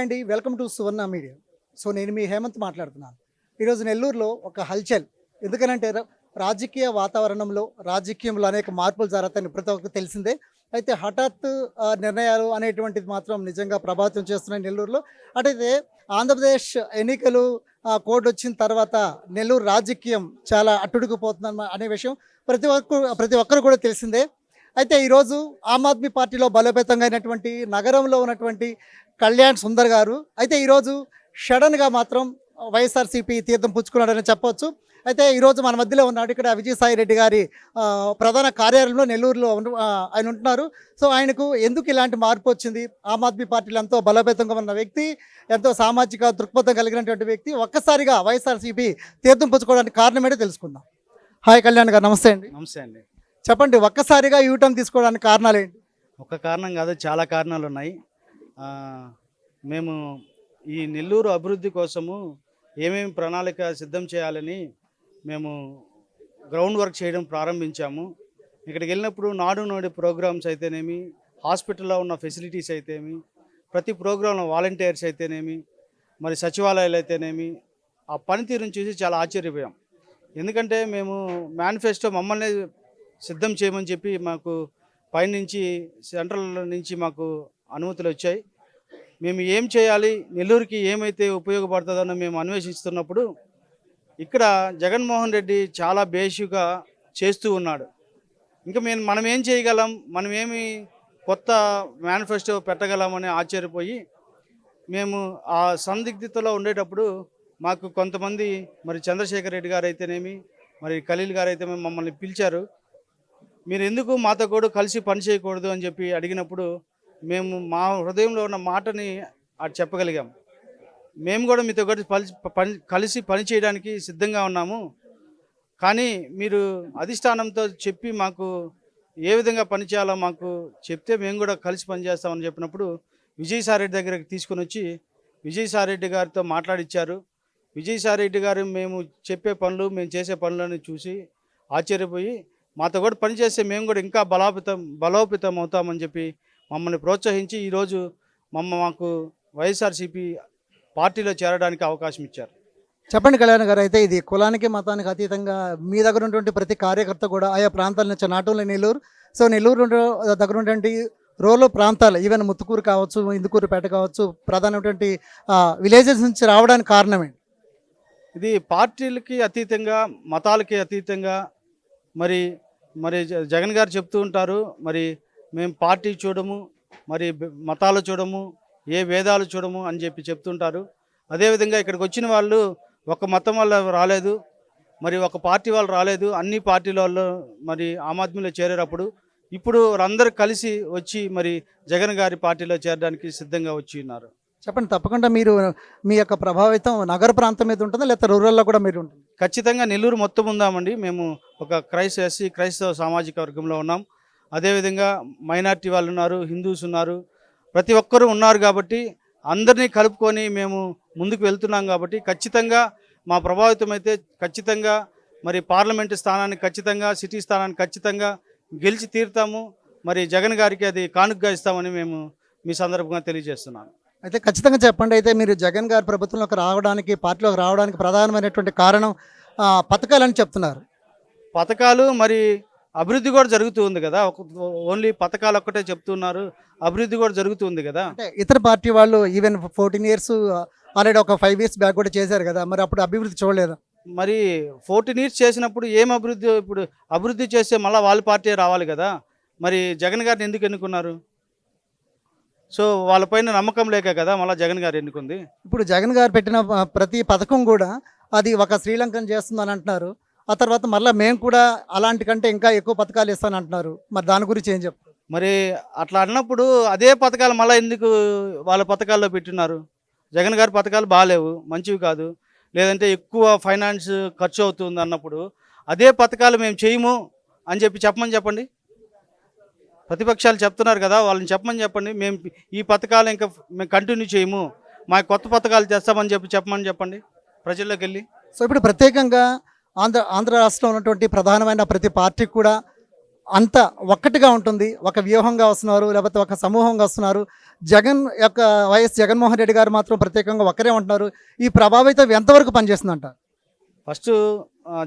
Hi అండి. Welcome to Suvarna media. So నేను మీ హేమంత్ మాట్లాడుతున్నాను. ఈరోజు నెల్లూరులో ఒక హల్చల్. ఎందుకనంటే రాజకీయ వాతావరణంలో రాజకీయంలో అనేక మార్పులు జరుగుతాయని ప్రతి ఒక్కరికి తెలిసిందే. అయితే హఠాత్ నిర్ణయాలు అనేటువంటిది మాత్రం నిజంగా ప్రభావితం చేస్తున్నాయి నెల్లూరులో. అటైతే ఆంధ్రప్రదేశ్ ఎన్నికలు ఆ, కోడ్ వచ్చిన తర్వాత నెల్లూరు రాజకీయం చాలా అట్టుడుకుపోతుంది అనే విషయం ప్రతి ఒక్కరు ప్రతి ఒక్కరు కూడా తెలిసిందే. అయితే ఈరోజు ఆమ్ ఆద్మీ పార్టీలో బలోపేతంగా అయినటువంటి నగరంలో ఉన్నటువంటి కళ్యాణ్ సుందర్ గారు అయితే ఈరోజు సడన్గా మాత్రం వైఎస్ఆర్సీపీ తీర్థం పుచ్చుకున్నాడని చెప్పవచ్చు. అయితే ఈరోజు మన మధ్యలో ఉన్నాడు ఇక్కడ విజయసాయి రెడ్డి గారి ప్రధాన కార్యాలయంలో నెల్లూరులో ఆయన ఉంటున్నారు. సో ఆయనకు ఎందుకు ఇలాంటి మార్పు వచ్చింది? ఆమ్ ఆద్మీ పార్టీలో ఎంతో బలోపేతంగా ఉన్న వ్యక్తి ఎంతో సామాజిక దృక్పథం కలిగినటువంటి వ్యక్తి ఒక్కసారిగా వైఎస్ఆర్సీపీ తీర్థం పుచ్చుకోవడానికి కారణం ఏంటో తెలుసుకుందాం. హాయ్ కళ్యాణ్ గారు నమస్తే అండి. నమస్తే అండి. చెప్పండి ఒక్కసారిగా యూటర్న్ తీసుకోవడానికి కారణాలు ఏంటి? ఒక కారణం కాదు చాలా కారణాలు ఉన్నాయి. మేము ఈ నెల్లూరు అభివృద్ధి కోసము ఏమేమి ప్రణాళిక సిద్ధం చేయాలని మేము గ్రౌండ్ వర్క్ చేయడం ప్రారంభించాము. ఇక్కడికి వెళ్ళినప్పుడు నాడు నోడి ప్రోగ్రామ్స్ అయితేనేమి హాస్పిటల్లో ఉన్న ఫెసిలిటీస్ అయితేనేమి ప్రతి ప్రోగ్రాంలో వాలంటీర్స్ అయితేనేమి మరి సచివాలయాలు అయితేనేమి ఆ పనితీరుని చూసి చాలా ఆశ్చర్యపోయాం. ఎందుకంటే మేము మేనిఫెస్టో మమ్మల్ని సిద్ధం చేయమని చెప్పి మాకు పైనుంచి సెంట్రల్ నుంచి మాకు అనుమతులు వచ్చాయి. మేము ఏం చేయాలి నెల్లూరుకి ఏమైతే ఉపయోగపడుతుందో మేము అన్వేషిస్తున్నప్పుడు ఇక్కడ జగన్మోహన్ రెడ్డి చాలా బేసిక్గా చేస్తూ ఉన్నాడు. ఇంకా మేము మనం ఏం చేయగలం మనం ఏమి కొత్త మేనిఫెస్టో పెట్టగలమని ఆశ్చర్యపోయి మేము ఆ సందిగ్ధతలో ఉండేటప్పుడు మాకు కొంతమంది మరి చంద్రశేఖర్ రెడ్డి గారు అయితేనేమి మరి ఖలీల్ గారు అయితే మమ్మల్ని పిలిచారు. మీరు ఎందుకు మాతో కూడా కలిసి పని చేయకూడదు అని చెప్పి అడిగినప్పుడు మేము మా హృదయంలో ఉన్న మాటని అటు చెప్పగలిగాం. మేము కూడా మీతో కూడా పలి- పని కలిసి పని చేయడానికి సిద్ధంగా ఉన్నాము. కానీ మీరు అధిష్టానంతో చెప్పి మాకు ఏ విధంగా పని చేయాలో మాకు చెప్తే మేము కూడా కలిసి పనిచేస్తామని చెప్పినప్పుడు విజయసాయిరెడ్డి దగ్గరికి తీసుకుని వచ్చి విజయసాయిరెడ్డి గారితో మాట్లాడిచ్చారు. విజయసాయిరెడ్డి గారు మేము చెప్పే పనులు మేము చేసే పనులను చూసి ఆశ్చర్యపోయి మాతో కూడా పనిచేస్తే మేము కూడా ఇంకా బలోపేతం బలోపేతం అవుతామని చెప్పి మమ్మల్ని ప్రోత్సహించి ఈరోజు మమ్మ మాకు వైఎస్ఆర్సీపీ పార్టీలో చేరడానికి అవకాశం ఇచ్చారు. చెప్పండి కళ్యాణ్ గారు అయితే ఇది కులానికి మతానికి అతీతంగా మీ దగ్గర ఉన్నటువంటి ప్రతి కార్యకర్త కూడా ఆయా ప్రాంతాల నుంచి నాటంలో నెల్లూరు సో నెల్లూరు దగ్గర ఉన్నటువంటి రోలో ప్రాంతాలు ఈవెన్ ముత్తుకూరు కావచ్చు ఇందుకూరుపేట కావచ్చు ప్రధానమైనటువంటి విలేజెస్ నుంచి రావడానికి కారణం ఏంటి? ఇది పార్టీలకి అతీతంగా మతాలకి అతీతంగా మరి మరి జ- జగన్ గారు చెప్తూ ఉంటారు మరి మేము పార్టీ చూడము మరి మతాలు చూడము ఏ వేదాలు చూడము అని చెప్పి చెప్తుంటారు. అదేవిధంగా ఇక్కడికి వచ్చిన వాళ్ళు ఒక మతం వల్ల రాలేదు మరి ఒక పార్టీ వాళ్ళు రాలేదు అన్ని పార్టీల వాళ్ళు మరి ఆమ్ ఆద్మీలో చేరేటప్పుడు ఇప్పుడు అందరూ కలిసి వచ్చి మరి జగన్ గారి పార్టీలో చేరడానికి సిద్ధంగా వచ్చి ఉన్నారు. చెప్పండి తప్పకుండా మీరు మీ యొక్క ప్రభావితం నగర ప్రాంతం మీద ఉంటుందా లేకపోతే రూరల్లో కూడా మీరు ఉంటుంది? ఖచ్చితంగా నెల్లూరు మొత్తం ఉందామండి. మేము ఒక క్రైస్త ఎస్సీ క్రైస్తవ సామాజిక వర్గంలో ఉన్నాం. అదేవిధంగా మైనార్టీ వాళ్ళు ఉన్నారు హిందూస్ ఉన్నారు. ప్రతి ఒక్కరూ ఉన్నారు కాబట్టి అందరినీ కలుపుకొని మేము ముందుకు వెళ్తున్నాం కాబట్టి ఖచ్చితంగా మా ప్రభావితం అయితే ఖచ్చితంగా మరి పార్లమెంటు స్థానాన్ని ఖచ్చితంగా సిటీ స్థానాన్ని ఖచ్చితంగా గెలిచి తీరుతాము. మరి జగన్ గారికి అది కానుకగా ఇస్తామని మేము మీ సందర్భంగా తెలియజేస్తున్నాను. అయితే ఖచ్చితంగా చెప్పండి. అయితే మీరు జగన్ గారి ప్రభుత్వంలోకి రావడానికి పార్టీలోకి రావడానికి ప్రధానమైనటువంటి కారణం పథకాలని చెప్తున్నారు. పథకాలు మరి అభివృద్ధి కూడా జరుగుతూ ఉంది కదా. ఓన్లీ పథకాలు ఒక్కటే చెప్తున్నారు. అభివృద్ధి కూడా జరుగుతుంది కదా. అంటే ఇతర పార్టీ వాళ్ళు ఈవెన్ ఫోర్టీన్ ఇయర్స్ ఆల్రెడీ ఒక ఫైవ్ ఇయర్స్ బ్యాక్ కూడా చేశారు కదా. మరి అప్పుడు అభివృద్ధి చూడలేదు. మరి ఫోర్టీన్ ఇయర్స్ చేసినప్పుడు ఏం అభివృద్ధి ఇప్పుడు అభివృద్ధి చేస్తే మళ్ళీ వాళ్ళ పార్టీ రావాలి కదా. మరి జగన్ గారిని ఎందుకు ఎన్నుకున్నారు? సో వాళ్ళపైన నమ్మకం లేక కదా మళ్ళీ జగన్ గారు ఎన్నుకుంది? ఇప్పుడు జగన్ గారు పెట్టిన ప్రతి పథకం కూడా అది ఒక శ్రీలంకన్ చేస్తుందని అంటున్నారు. ఆ తర్వాత మళ్ళీ మేము కూడా అలాంటి కంటే ఇంకా ఎక్కువ పథకాలు ఇస్తాను అంటున్నారు. మరి దాని గురించి ఏం చెప్తారు? మరి అట్లా అన్నప్పుడు అదే పథకాలు మళ్ళీ ఎందుకు వాళ్ళ పథకాల్లో పెట్టున్నారు జగన్ గారి పథకాలు బాగాలేవు మంచివి కాదు. లేదంటే ఎక్కువ ఫైనాన్స్ ఖర్చు అవుతుంది అన్నప్పుడు అదే పథకాలు మేము చేయము అని చెప్పి చెప్పమని చెప్పండి. ప్రతిపక్షాలు చెప్తున్నారు కదా వాళ్ళని చెప్పమని చెప్పండి. మేము ఈ పథకాలు ఇంకా మేము కంటిన్యూ చేయము. మా కొత్త పథకాలు తెస్తామని చెప్పి చెప్పమని చెప్పండి. ప్రజల్లోకి వెళ్ళి. సో ఇప్పుడు ప్రత్యేకంగా ఆంధ్ర ఆంధ్ర రాష్ట్రంలో ఉన్నటువంటి ప్రధానమైన ప్రతి పార్టీకి కూడా అంత ఒక్కటిగా ఉంటుంది. ఒక వ్యూహంగా వస్తున్నారు లేకపోతే ఒక సమూహంగా వస్తున్నారు. జగన్ యొక్క వైఎస్ జగన్మోహన్ రెడ్డి గారు మాత్రం ప్రత్యేకంగా ఒక్కరే ఉంటున్నారు. ఈ ప్రభావితం ఎంతవరకు పనిచేస్తుందంట? ఫస్ట్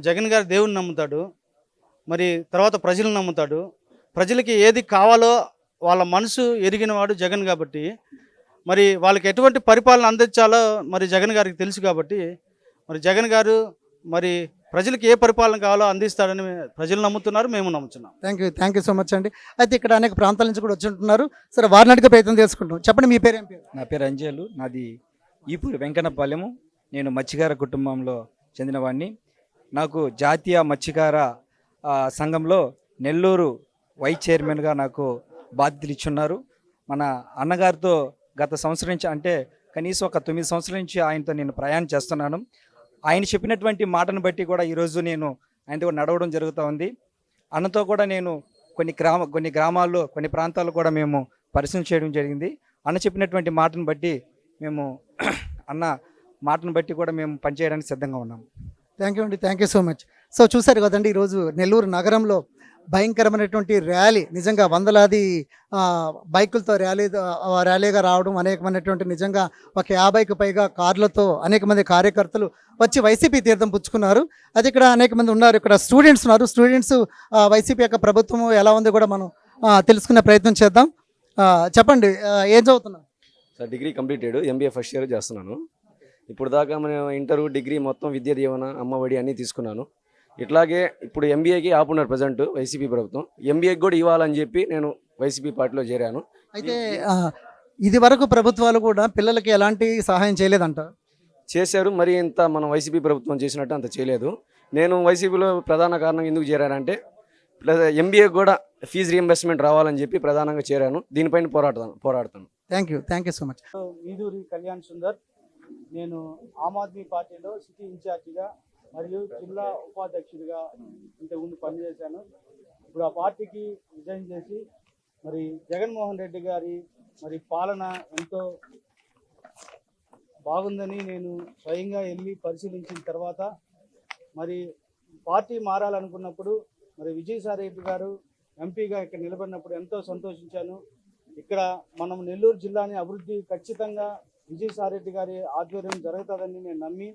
జగన్ గారు దేవుని నమ్ముతాడు. మరి తర్వాత ప్రజలను నమ్ముతాడు. ప్రజలకి ఏది కావాలో వాళ్ళ మనసు ఎరిగినవాడు జగన్ కాబట్టి మరి వాళ్ళకి ఎటువంటి పరిపాలన అందించాలో మరి జగన్ గారికి తెలుసు కాబట్టి మరి జగన్ గారు మరి ప్రజలకు ఏ పరిపాలన కావాలో అందిస్తాడని ప్రజలు నమ్ముతున్నారు మేము నమ్ముతున్నాం thank you thank you so much అండి. అయితే ఇక్కడ అనేక ప్రాంతాల నుంచి కూడా వచ్చి ఉంటున్నారు సరే వారిని అడిగే ప్రయత్నం చేసుకుంటాం చెప్పండి మీ పేరు ఏం పేరు? నా పేరు అంజలు నాది ఈపూరి వెంకన్నపాలెము. నేను మత్స్యకార కుటుంబంలో చెందినవాడిని నాకు జాతీయ మత్స్యకార సంఘంలో నెల్లూరు వైస్ చైర్మన్గా నాకు బాధ్యతలు ఇచ్చున్నారు. మన అన్నగారితో గత సంవత్సరం నుంచి అంటే కనీసం ఒక తొమ్మిది సంవత్సరాల నుంచి ఆయనతో నేను ప్రయాణం చేస్తున్నాను. ఆయన చెప్పినటువంటి మాటను బట్టి కూడా ఈరోజు నేను ఆయనతో నడవడం జరుగుతూ ఉంది. అన్నతో కూడా నేను కొన్ని గ్రామ కొన్ని గ్రామాల్లో కొన్ని ప్రాంతాల్లో కూడా మేము పరిశీలన చేయడం జరిగింది. అన్న చెప్పినటువంటి మాటను బట్టి మేము అన్న మాటను బట్టి కూడా మేము పనిచేయడానికి సిద్ధంగా ఉన్నాం. థ్యాంక్ యూ అండి. Thank you so much so చూశారు కదండి ఈరోజు నెల్లూరు నగరంలో భయంకరమైనటువంటి ర్యాలీ నిజంగా వందలాది బైకులతో ర్యాలీ ర్యాలీగా రావడం అనేకమైనటువంటి నిజంగా ఒక యాభైకి పైగా కార్లతో అనేక మంది కార్యకర్తలు వచ్చి వైసీపీ తీర్థం పుచ్చుకున్నారు. అది ఇక్కడ అనేక మంది ఉన్నారు. ఇక్కడ స్టూడెంట్స్ ఉన్నారు. స్టూడెంట్స్ వైసీపీ యొక్క ప్రభుత్వం ఎలా ఉంది కూడా మనం తెలుసుకునే ప్రయత్నం చేద్దాం. చెప్పండి ఏం చదువుతున్నారు? Sir degree completed MBA first year చేస్తున్నాను. ఇప్పుడు దాకా మనం ఇంటర్ డిగ్రీ మొత్తం విద్యా దీవెన అమ్మఒడి అన్నీ తీసుకున్నాను. ఇట్లాగే ఇప్పుడు ఎంబీఏకి ఆపున్నారు ప్రజెంట్ వైసీపీ ప్రభుత్వం. ఎంబీఏకి కూడా ఇవ్వాలని చెప్పి నేను వైసీపీ పార్టీలో చేరాను. అయితే ఇది వరకు ప్రభుత్వాలు కూడా పిల్లలకి ఎలాంటి సహాయం చేయలేదంట? చేశారు. మరి ఇంత మనం వైసీపీ ప్రభుత్వం చేసినట్టు అంత చేయలేదు. నేను వైసీపీలో ప్రధాన కారణం ఎందుకు చేరానంటే ప్లస్ ఎంబీఏ కూడా ఫీజు రీఎంబర్స్మెంట్ రావాలని చెప్పి ప్రధానంగా చేరాను. దీనిపైన పోరాడతాను పోరాడతాను. Thank you thank you so much Eduri Kalyan Sundar నేను ఆమ్ ఆద్మీ పార్టీలో సిటీ ఇన్ఛార్జిగా మరియు జిల్లా ఉపాధ్యక్షుడిగా ఇంతకుముందు పనిచేశాను. ఇప్పుడు ఆ పార్టీకి రిజైన్ చేసి మరి జగన్మోహన్ రెడ్డి గారి మరి పాలన ఎంతో బాగుందని నేను స్వయంగా వెళ్ళి పరిశీలించిన తర్వాత మరి పార్టీ మారాలనుకున్నప్పుడు మరి విజయసాయి రెడ్డి గారు ఎంపీగా ఇక్కడ నిలబడినప్పుడు ఎంతో సంతోషించాను. ఇక్కడ మనం నెల్లూరు జిల్లాని అభివృద్ధి ఖచ్చితంగా విజయసాయి రెడ్డి గారి ఆధ్వర్యం జరుగుతుందని నేను నమ్మి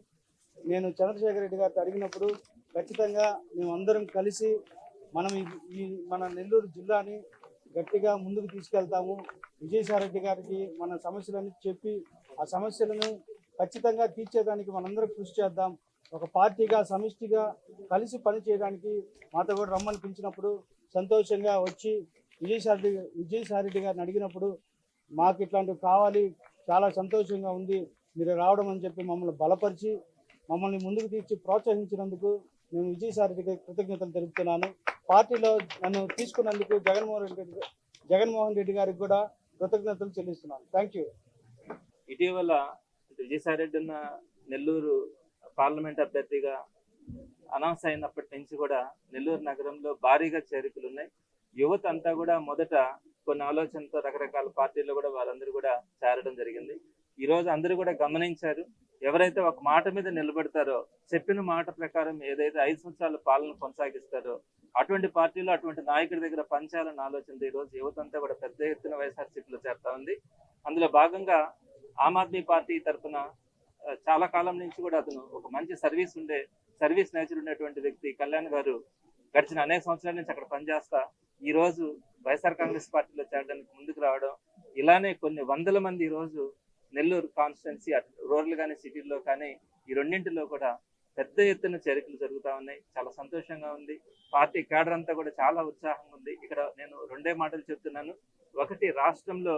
నేను చంద్రశేఖర్ రెడ్డి గారితో అడిగినప్పుడు ఖచ్చితంగా మేమందరం కలిసి మనం ఈ- మన నెల్లూరు జిల్లాని గట్టిగా ముందుకు తీసుకెళ్తాము. విజయసాయిరెడ్డి గారికి మన సమస్యలని చెప్పి ఆ సమస్యలను ఖచ్చితంగా తీర్చేదానికి మనందరం కృషి చేద్దాం. ఒక పార్టీగా సమిష్టిగా కలిసి పని చేయడానికి మాతో కూడా రమ్మని పిలిచినప్పుడు సంతోషంగా వచ్చి విజయసాయి విజయసాయిరెడ్డి గారిని అడిగినప్పుడు మాకు ఇట్లాంటివి కావాలి చాలా సంతోషంగా ఉంది మీరు రావడం అని చెప్పి మమ్మల్ని బలపరిచి మమ్మల్ని ముందుకు తీర్చి ప్రోత్సహించినందుకు నేను విజయసాయి కృతజ్ఞతలు తెలుపుతున్నాను. పార్టీలో నన్ను తీసుకున్నందుకు జగన్మోహన్ రెడ్డి జగన్మోహన్ రెడ్డి గారికి కూడా కృతజ్ఞతలు చెల్లిస్తున్నాను. థ్యాంక్ యూ ఇటీవల విజయసాయి రెడ్డి ఉన్న నెల్లూరు పార్లమెంట్ అభ్యర్థిగా అనౌన్స్ అయినప్పటి నుంచి కూడా నెల్లూరు నగరంలో భారీగా చేరికలు ఉన్నాయి యువత అంతా కూడా మొదట కొన్ని ఆలోచనతో రకరకాల పార్టీల్లో కూడా వాళ్ళందరూ కూడా చేరడం జరిగింది. ఈరోజు అందరూ కూడా గమనించారు. ఎవరైతే ఒక మాట మీద నిలబెడతారో చెప్పిన మాట ప్రకారం ఏదైతే ఐదు సంవత్సరాల పాలన కొనసాగిస్తారో అటువంటి పార్టీలో అటువంటి నాయకుడి దగ్గర పంచాలని ఆలోచన ఈ రోజు యువతంతా కూడా పెద్ద ఎత్తున వైఎస్ఆర్సీపీలో చేరుతా ఉంది. అందులో భాగంగా ఆమ్ ఆద్మీ పార్టీ తరఫున చాలా కాలం నుంచి కూడా అతను ఒక మంచి సర్వీస్ ఉండే సర్వీస్ నేచర్ ఉండేటువంటి వ్యక్తి కళ్యాణ్ గారు గడిచిన అనేక సంవత్సరాల నుంచి అక్కడ పనిచేస్తా ఈ రోజు వైఎస్ఆర్ కాంగ్రెస్ పార్టీలో చేరడానికి ముందుకు రావడం ఇలానే కొన్ని వందల మంది ఈ రోజు నెల్లూరు కాన్స్టిట్యున్సీ రూరల్ కానీ సిటీల్లో కానీ ఈ రెండింటిలో కూడా పెద్ద ఎత్తున చేరికలు జరుగుతా ఉన్నాయి. చాలా సంతోషంగా ఉంది. పార్టీ కేడర్ అంతా కూడా చాలా ఉత్సాహంగా ఉంది. ఇక్కడ నేను రెండే మాటలు చెప్తున్నాను. ఒకటి రాష్ట్రంలో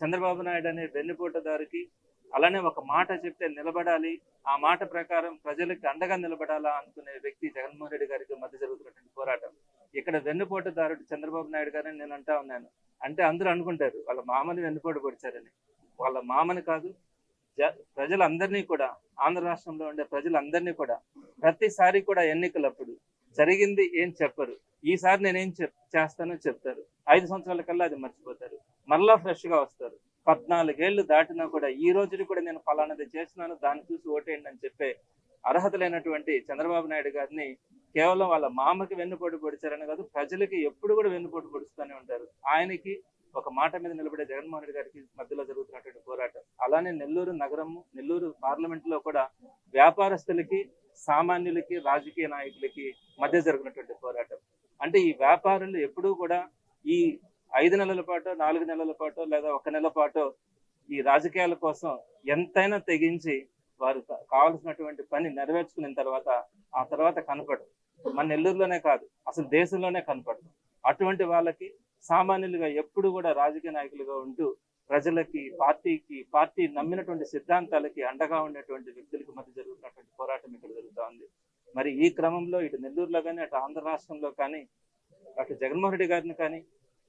చంద్రబాబు నాయుడు అనే వెన్నుపోటుదారికి అలానే ఒక మాట చెప్తే నిలబడాలి. ఆ మాట ప్రకారం ప్రజలకు అండగా నిలబడాలా అనుకునే వ్యక్తి జగన్మోహన్ రెడ్డి గారికి మధ్య జరుగుతున్నటువంటి పోరాటం. ఇక్కడ వెన్నుపోటుదారుడు చంద్రబాబు నాయుడు గారని నేను అంటా ఉన్నాను. అంటే అందరూ అనుకుంటారు వాళ్ళ మామని వెన్నుపోటు పొడిచారని. వాళ్ళ మామని కాదు జ- ప్రజలందరినీ కూడా ఆంధ్ర రాష్ట్రంలో ఉండే ప్రజలందరినీ కూడా ప్రతిసారి కూడా ఎన్నికలప్పుడు జరిగింది ఏం చెప్పరు. ఈసారి నేనేం చెప్ చేస్తానో చెప్తారు. ఐదు సంవత్సరాల కల్లా అది మర్చిపోతారు. మరలా ఫ్రెష్గా వస్తారు. పద్నాలుగేళ్ళు దాటినా కూడా ఈ రోజుని కూడా నేను ఫలానాది చేస్తున్నాను దాన్ని చూసి ఓటేయండి అని చెప్పే అర్హత లేనటువంటి చంద్రబాబు నాయుడు గారిని కేవలం వాళ్ళ మామకి వెన్నుపోటు పొడిచారని కాదు ప్రజలకి ఎప్పుడు కూడా వెన్నుపోటు పొడుస్తూనే ఉంటారు. ఆయనకి ఒక మాట మీద నిలబడే జగన్మోహన్ రెడ్డి గారికి మధ్యలో జరుగుతున్నటువంటి పోరాటం. అలానే నెల్లూరు నగరము నెల్లూరు పార్లమెంట్లో కూడా వ్యాపారస్తులకి సామాన్యులకి రాజకీయ నాయకులకి మధ్య జరుగుతున్నటువంటి పోరాటం. అంటే ఈ వ్యాపారులు ఎప్పుడూ కూడా ఈ ఐదు నెలల పాటు నాలుగు నెలల పాటు లేదా ఒక నెల పాటు ఈ రాజకీయాల కోసం ఎంతైనా తెగించి వారు కావాల్సినటువంటి పని నెరవేర్చుకున్న తర్వాత ఆ తర్వాత కనపడదు మన నెల్లూరులోనే కాదు అసలు దేశంలోనే కనపడదు అటువంటి వాళ్ళకి సామాన్యులుగా ఎప్పుడు కూడా రాజకీయ నాయకులుగా ఉంటూ ప్రజలకి పార్టీకి పార్టీ నమ్మినటువంటి సిద్ధాంతాలకి అండగా ఉండేటువంటి వ్యక్తులకు మధ్య జరుగుతున్నటువంటి పోరాటం ఇక్కడ జరుగుతూ ఉంది. మరి ఈ క్రమంలో ఇటు నెల్లూరులో కానీ అటు ఆంధ్ర రాష్ట్రంలో కానీ అటు జగన్మోహన్ రెడ్డి గారిని కానీ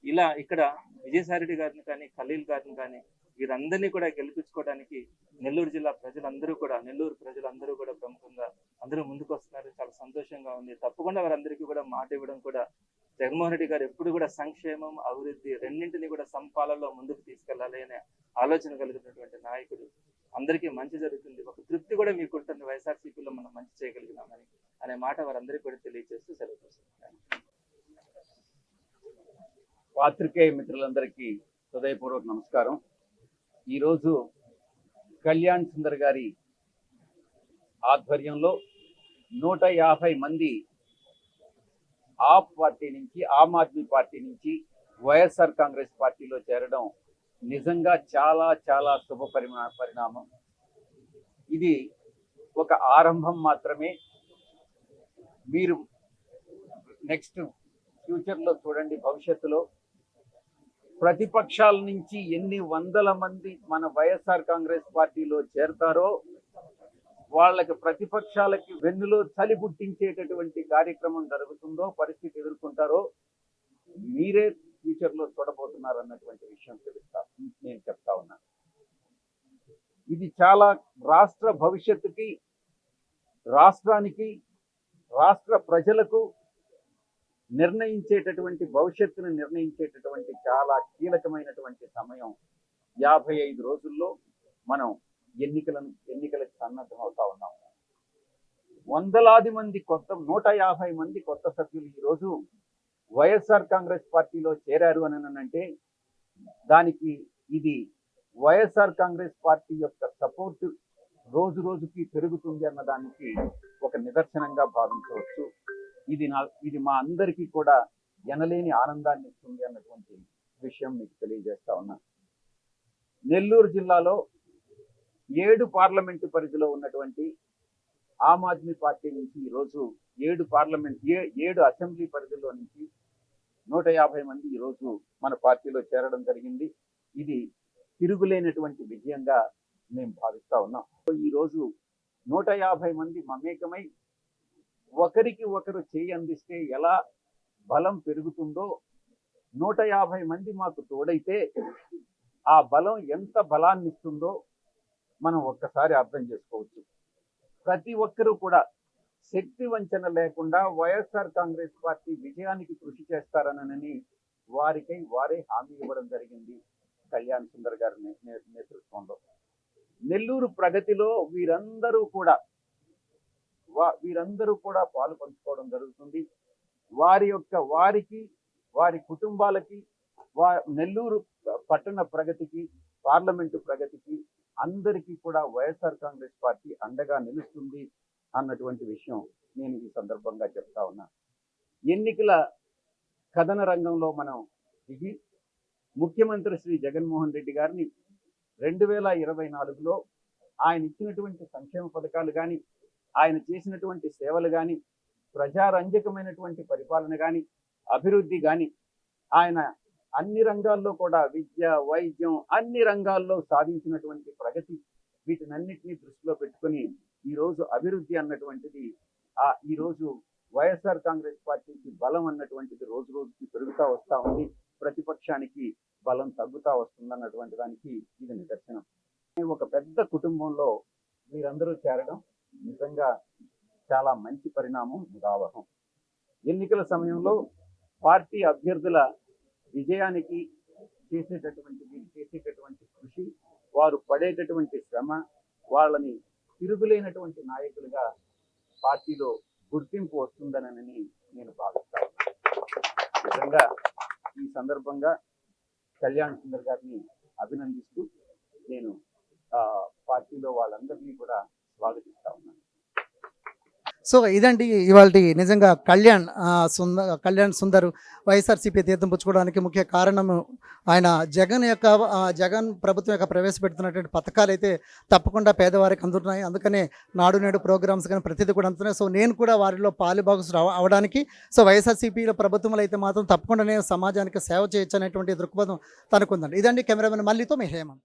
ఇలా ఇక్కడ విజయసాయి రెడ్డి గారిని కానీ ఖలీల్ గారిని కానీ వీరందరినీ కూడా గెలిపించుకోవడానికి నెల్లూరు జిల్లా ప్రజలందరూ కూడా నెల్లూరు ప్రజలందరూ కూడా ప్రముఖంగా అందరూ ముందుకు వస్తున్నారు చాలా సంతోషంగా ఉంది. తప్పకుండా వారందరికీ కూడా మాట ఇవ్వడం కూడా జగన్మోహన్ రెడ్డి గారు ఎప్పుడు కూడా సంక్షేమం అభివృద్ధి రెండింటిని కూడా సంపాలలో ముందుకు తీసుకెళ్ళాలి అనే ఆలోచన కలిగినటువంటి నాయకుడు. అందరికీ మంచి జరుగుతుంది. ఒక తృప్తి కూడా మీకు ఉంటుంది వైఎస్ఆర్సీపీలో మనం మంచి చేయగలిగినామని అనే మాట వారందరికీ కూడా తెలియజేస్తూ సెలవు తీసుకుంటాను. పాత్రికేయ మిత్రులందరికీ హృదయపూర్వక నమస్కారం. ఈరోజు కళ్యాణ్ సుందర్ గారి ఆధ్వర్యంలో నూట యాభై మంది ఆప్ పార్టీ నుంచి ఆమ్ ఆద్మీ పార్టీ నుంచి వైఎస్ఆర్ కాంగ్రెస్ పార్టీలో చేరడం నిజంగా చాలా చాలా శుభ పరిమా పరిణామం. ఇది ఒక ఆరంభం మాత్రమే. మీరు నెక్స్ట్ ఫ్యూచర్లో చూడండి భవిష్యత్తులో ప్రతిపక్షాల నుంచి ఎన్ని వందల మంది మన వైఎస్ఆర్ కాంగ్రెస్ పార్టీలో చేరతారో వాళ్ళకి ప్రతిపక్షాలకి వెన్నులో చలి పుట్టించేటటువంటి కార్యక్రమం జరుగుతుందో పరిస్థితి ఎదుర్కొంటారో మీరే ఫ్యూచర్లో చూడబోతున్నారు అన్నటువంటి విషయం తెలుస్తా నేను చెప్తా ఉన్నాను ఇది చాలా రాష్ట్ర భవిష్యత్తుకి రాష్ట్రానికి రాష్ట్ర ప్రజలకు నిర్ణయించేటటువంటి భవిష్యత్తును నిర్ణయించేటటువంటి చాలా కీలకమైనటువంటి సమయం యాభై ఐదు రోజుల్లో మనం ఎన్నికలను ఎన్నికలకు సన్నద్ధం అవుతా ఉన్నాం. వందలాది మంది కొత్త నూట యాభై మంది కొత్త సభ్యులు ఈరోజు వైఎస్ఆర్ కాంగ్రెస్ పార్టీలో చేరారు అని అంటే దానికి ఇది వైఎస్ఆర్ కాంగ్రెస్ పార్టీ యొక్క సపోర్ట్ రోజు రోజుకి పెరుగుతుంది అన్న దానికి ఒక నిదర్శనంగా భావించవచ్చు. ఇది నా ఇది మా అందరికీ కూడా ఎనలేని ఆనందాన్ని ఇస్తుంది అన్నటువంటి విషయం మీకు తెలియజేస్తా ఉన్నా. నెల్లూరు జిల్లాలో ఏడు పార్లమెంటు పరిధిలో ఉన్నటువంటి ఆమ్ ఆద్మీ పార్టీ నుంచి ఈరోజు ఏడు పార్లమెంట్ ఏ ఏడు అసెంబ్లీ పరిధిలో నుంచి నూట యాభై మంది ఈరోజు మన పార్టీలో చేరడం జరిగింది. ఇది తిరుగులేనటువంటి విజయంగా మేము భావిస్తా ఉన్నాం. ఈరోజు నూట యాభై మంది మమేకమై ఒకరికి ఒకరు చేయి అందిస్తే ఎలా బలం పెరుగుతుందో నూట యాభై మంది మాకు తోడైతే ఆ బలం ఎంత బలాన్ని ఇస్తుందో మనం ఒక్కసారి అర్థం చేసుకోవచ్చు. ప్రతి ఒక్కరూ కూడా శక్తి వంచన లేకుండా వైఎస్ఆర్ కాంగ్రెస్ పార్టీ విజయానికి కృషి చేస్తారనని వారికై వారే హామీ ఇవ్వడం జరిగింది కళ్యాణ్ సుందర్ గారి నేతృత్వంలో. నెల్లూరు ప్రగతిలో వీరందరూ కూడా వీరందరూ కూడా పాలు పంచుకోవడం జరుగుతుంది. వారి యొక్క వారికి వారి కుటుంబాలకి వా నెల్లూరు పట్టణ ప్రగతికి పార్లమెంటు ప్రగతికి అందరికీ కూడా వైఎస్ఆర్ కాంగ్రెస్ పార్టీ అండగా నిలుస్తుంది అన్నటువంటి విషయం నేను ఈ సందర్భంగా చెప్తా ఉన్నా. ఎన్నికల కథన రంగంలో మనం దిగి ముఖ్యమంత్రి శ్రీ జగన్మోహన్ రెడ్డి గారిని రెండు వేల ఇరవై నాలుగులో ఆయన ఇచ్చినటువంటి సంక్షేమ పథకాలు కానీ ఆయన చేసినటువంటి సేవలు కానీ ప్రజారంజకమైనటువంటి పరిపాలన కానీ అభివృద్ధి కానీ ఆయన అన్ని రంగాల్లో కూడా విద్య వైద్యం అన్ని రంగాల్లో సాధించినటువంటి ప్రగతి వీటినన్నిటినీ దృష్టిలో పెట్టుకొని ఈరోజు అభివృద్ధి అన్నటువంటిది ఆ ఈరోజు వైఎస్ఆర్ కాంగ్రెస్ పార్టీకి బలం అన్నటువంటిది రోజు రోజుకి పెరుగుతూ వస్తూ ఉంది. ప్రతిపక్షానికి బలం తగ్గుతూ వస్తుంది అన్నటువంటి దానికి ఇది నిదర్శనం. ఒక పెద్ద కుటుంబంలో మీరందరూ చేరడం నిజంగా చాలా మంచి పరిణామం ముదావహం ఎన్నికల సమయంలో పార్టీ అభ్యర్థుల విజయానికి చేసేటటువంటి చేసేటటువంటి కృషి వారు పడేటటువంటి శ్రమ వాళ్ళని తిరుగులేనటువంటి నాయకులుగా పార్టీలో గుర్తింపు వస్తుందనని నేను భావిస్తాను నిజంగా ఈ సందర్భంగా కళ్యాణ్ సుందర్ గారిని అభినందిస్తూ నేను ఆ, పార్టీలో వాళ్ళందరినీ కూడా స్వాగతిస్తా ఉన్నాను సో ఇదండి ఇవాళ నిజంగా కళ్యాణ్ సుందర్ కళ్యాణ్ సుందర్ వైఎస్ఆర్సీపీ తీర్థం పుచ్చుకోవడానికి ముఖ్య కారణం ఆయన జగన్ యొక్క జగన్ ప్రభుత్వం యొక్క ప్రవేశపెడుతున్నటువంటి పథకాలు అయితే తప్పకుండా పేదవారికి అందుతున్నాయి. అందుకనే నాడు నేడు ప్రోగ్రామ్స్ కానీ ప్రతిదీ కూడా అందుతున్నాయి. సో నేను కూడా వారిలో పాలుభాగస్తులు అవడానికి సో వైఎస్ఆర్సీపీలో ప్రభుత్వంలో అయితే మాత్రం తప్పకుండా నేను సమాజానికి సేవ చేయొచ్చు అనేటువంటి దృక్పథం తనకుందండి. ఇదండి కెమెరామెన్ మళ్ళీతో మీ హేమంత్.